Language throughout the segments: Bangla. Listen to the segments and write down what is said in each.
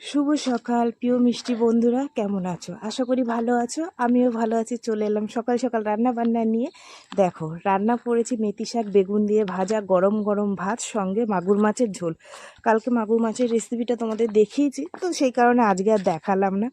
শুভ সকাল, প্রিয় মিষ্টি বন্ধুরা, কেমন আছো? আশা করি ভালো আছো, আমিও ভালো আছি, চলে এলাম সকাল সকাল রান্না বান্না নিয়ে। দেখো, রান্না করেছি মেথি শাক, বেগুন দিয়ে ভাজা, গরম গরম ভাত, সঙ্গে মাগুর মাছের ঝোল। কালকে মাগুর মাছের রেসিপিটা তোমাদের দেখিয়েছি, তো সেই কারণে আজকে আর দেখালাম না।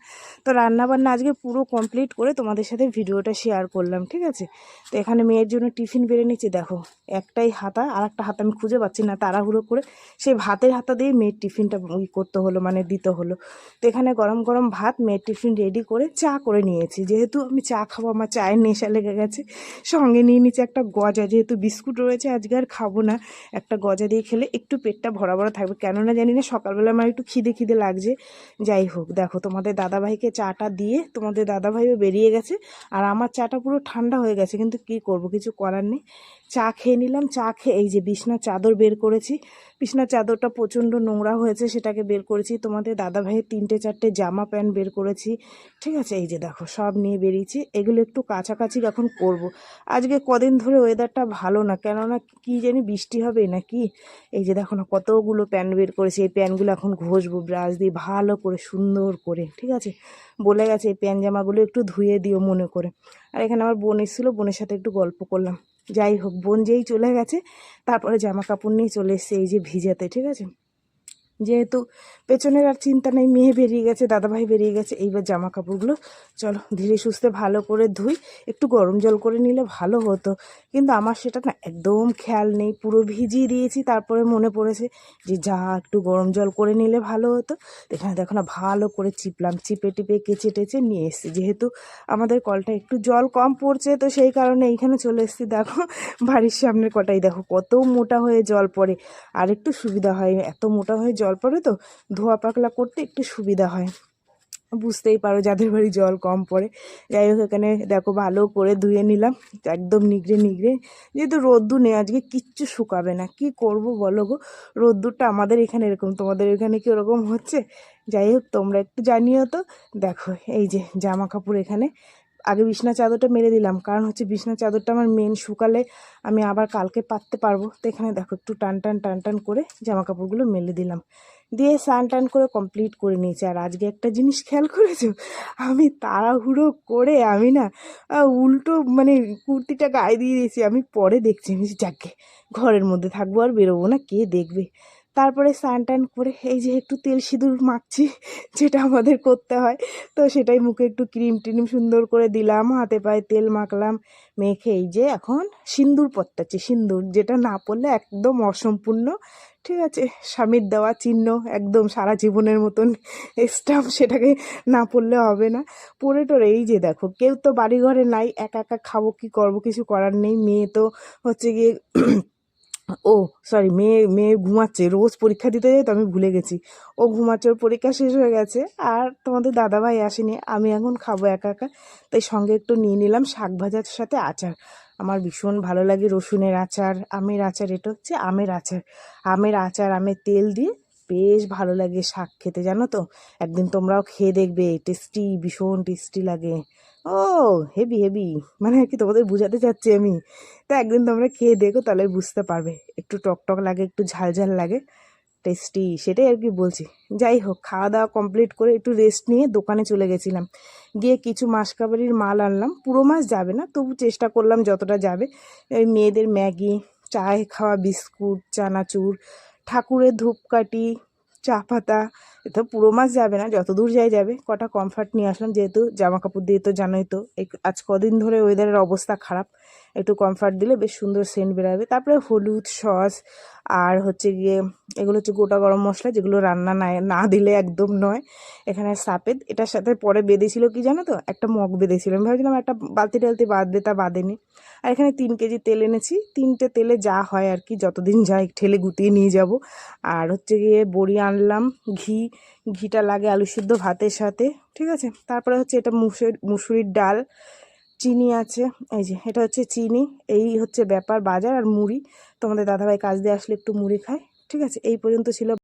তো রান্না বান্না আজকে পুরো কমপ্লিট করে তোমাদের সাথে ভিডিওটা শেয়ার করলাম, ঠিক আছে? তো এখানে মেয়ের জন্য টিফিন বেড়ে নিচ্ছি দেখো, একটাই হাতা আর একটা হাতা আমি খুঁজে পাচ্ছি না, তাড়াহুড়ো করে। সেই ভাতের হাতা দিয়ে মেয়ের টিফিনটা করতে হলো মানে দিতে হলো। তো এখানে গরম গরম ভাত, মেয়ের টিফিন রেডি করে চা করে নিয়েছি। যেহেতু আমি চা খাব, আমার চায়ের নেশা লেগে গেছে। সঙ্গে নিয়ে নিচ্ছি একটা গজা। যেহেতু বিস্কুট রয়েছে, আজকে আর খাব না। একটা গজা দিয়ে খেলে একটু পেটটা ভরা ভরা থাকবে। কেননা জানি না, সকালবেলা আমার একটু খিদে খিদে লাগছে। যাই হোক, দেখো তোমাদের দাদাভাইকে চাটা দিয়ে তোমাদের দাদাভাইও বেরিয়ে গেছে। আর আমার চাটা পুরো ঠান্ডা হয়ে গেছে, কিন্তু কি করব, কিছু করার নেই। চা খেয়ে নিলাম, চা খেয়ে এই যে বিছনার চাদর বের করেছি। বিছনার চাদরটা প্রচণ্ড নোংরা হয়েছে, সেটাকে বের করেছি। তোমাদের দাদাভাইয়ের তিনটে, চারটে জামা প্যান্ট বের করেছি। ঠিক আছে? এই যে দেখো, সব নিয়ে বেরিয়েছি। এগুলো একটু কাছাকাছি এখন করব। আজকে কদিন ধরে ওয়েদারটা ভালো না। কেননা কি জানি বৃষ্টি হবে নাকি? এই যে দেখো না, কতগুলো প্যান্ট বের করেছি। এই প্যান্টগুলো এখন ঘষবো ব্রাশ দিয়ে ভালো করে, সুন্দর করে। ঠিক আছে? বলে গেছে, এই প্যান্ট জামাগুলো একটু ধুয়ে দিও মনে করে। আর এখানে আমার বোন এসেছিল, বোনের সাথে একটু গল্প করলাম। যাই হোক, বোন যেই চলে গেছে, তারপরে জামা কাপড় নিয়ে চলে এসছে এই যে ভিজাতে। ঠিক আছে? যেহেতু পেছনের আর চিন্তা নেই, মেয়ে বেরিয়ে গেছে, দাদাভাই বেরিয়ে গেছে, এইবার জামা কাপড়গুলো চলো ধীরে সুস্থে ভালো করে ধুই, একটু গরম জল করে নিলে ভালো হতো। কিন্তু আমার সেটা না একদম খেয়াল নেই, পুরো ভিজিয়ে দিয়েছি, তারপরে মনে পড়েছে যে যা একটু গরম জল করে নিলে ভালো হতো। এখানে দেখো না ভালো করে চিপলাম, চিপে টিপে কেচে টেচে নিয়ে এসেছি। যেহেতু আমাদের কলটা একটু জল কম পড়ছে, তো সেই কারণে এইখানে চলে এসেছি। দেখো বাড়ির সামনের কটাই দেখো কত মোটা হয়ে জল পড়ে। আর একটু সুবিধা হয়, এত মোটা হয়ে জল পড়ে তো, ধোয়া পাকলা করতে একটু সুবিধা হয়। বুঝতেই পারো যাদের বাড়ি জল কম পড়ে। যাই হোক, এখানে দেখো ভালো করে ধুয়ে নিলাম, একদম নিগড়ে নিগড়ে। যেহেতু রোদ্দুর নেই, আজকে কিচ্ছু শুকাবে না। কি করব বলো গো? রোদ্দুরটা আমাদের এখানে এরকম, তোমাদের এখানে কি ওরকম হচ্ছে? যাই হোক, তোমরা একটু জানিও তো। দেখো, এই যে জামা কাপড় এখানে আগে বিছনা চাদরটা মেরে দিলাম। কারণ হচ্ছে বিছনা চাদরটা আমার মেন শুকালে আমি আবার কালকে পাততে পারব। তো এখানে দেখো একটু টান টান টান টান করে জামা কাপড়গুলো মেলে দিলাম। দিয়ে স্নান, টান করে কমপ্লিট করে নিয়েছি। আর আজকে একটা জিনিস খেয়াল করেছ? আমি তাড়াহুড়ো করে আমি না উল্টো মানে কুর্তিটা গায়ে দিয়ে দিয়েছি। আমি পরে দেখছি। আমি যাকে ঘরের মধ্যে থাকব আর বেরোবো না, কে দেখবে? তারপরে স্নান টান করে এই যে একটু তেল সিঁদুর মাখছি, যেটা আমাদের করতে হয়। তো সেটাই মুখে একটু ক্রিম টিম সুন্দর করে দিলাম, হাতে পায়ে তেল মাখলাম, মেখে এই যে এখন সিন্দুর পত্তাচ্ছি সিন্দুর যেটা না পড়লে একদম অসম্পূর্ণ। ঠিক আছে, স্বামীর দেওয়া চিহ্ন একদম সারা জীবনের মতন স্টাম্প সেটাকে না পড়লে হবে না। পরে টরে এই যে দেখো, কেউ তো বাড়ি ঘরে নাই, একা একা খাব, কি করব, কিছু করার নেই। মেয়ে তো হচ্ছে গিয়ে ও সরি মেয়ে মেয়ে ঘুমাচ্ছে, রোজ পরীক্ষা দিতে যাই তো আমি ভুলে গেছি। ও ঘুমাচ্ছে, ওর পরীক্ষা শেষ হয়ে গেছে, আর তোমাদের দাদাভাই আসেনি, আমি এখন খাব একা একা। তাই সঙ্গে একটু নিয়ে নিলাম শাক ভাজার সাথে আচার। আমার ভীষণ ভালো লাগে রসুনের আচার, আমের আচার, এটা হচ্ছে আমের আচার। আমের আচার, আমের তেল দিয়ে বেশ ভালো লাগে শাক খেতে, জানো তো? একদিন তোমরাও খেয়ে দেখবে টেস্টি ভীষণ টেস্টি লাগে। ও হেভি হেভি মানে আর কি তোমাদের বোঝাতে চাচ্ছি আমি? তা একদিন তোমরা খেয়ে দেখো, তাহলে বুঝতে পারবে। একটু টক টক লাগে, একটু ঝাল ঝাল লাগে। টেস্টি সেটাই আর কি বলছি। যাই হোক, খাওয়া দাওয়া কমপ্লিট করে একটু রেস্ট নিয়ে দোকানে চলে গেছিলাম। গিয়ে কিছু মাসকাবারির মাল আনলাম। পুরো মাস যাবে না, তবু চেষ্টা করলাম যতটা যাবে। ওই মেয়েদের ম্যাগি, চায় খাওয়া বিস্কুট, চানাচুর ঠাকুরের ধূপকাঠি, চা পাতা, এ তো পুরো মাস যাবে না যত দূর যাই যাবে, কটা কমফার্ট নিয়ে আসলাম, যেহেতু জামা কাপড় দিয়ে তো জানোই তো আজ কদিন ধরে ওয়েদারের অবস্থা খারাপ, একটু কমফার্ট দিলে বেশ সুন্দর সেন্ট বেরোবে। তারপরে হলুদ, সস, আর হচ্ছে গিয়ে এগুলো হচ্ছে গোটা গরম মশলা যেগুলো রান্না না না দিলে একদম নয়। এখানে সাপেদ, এটার সাথে পরে বেঁধেছিল কি জানো তো? একটা মগ বেঁধেছিল। আমি ভাবছিলাম একটা বালতি টালতি বাঁধবে, তা বাঁধেনি। আর এখানে তিন কেজি তেল এনেছি। তিনটে তেলে যা হয় আর কি, যতদিন যায় ঠেলে গুটিয়ে নিয়ে যাব। আর হচ্ছে গিয়ে বড়ি আনলাম, ঘি, ঘিটা লাগে আলু সিদ্ধ ভাতের সাথে, ঠিক আছে? তারপরে হচ্ছে এটা মুসুর, মুসুরির ডাল, চিনি আছে, এই যে, এটা হচ্ছে চিনি, এই হচ্ছে ব্যাপার বাজার আর মুড়ি। তোমাদের দাদাভাই কাজ দিয়ে আসলে একটু মুড়ি খায়। ঠিক আছে এই পর্যন্ত ছিল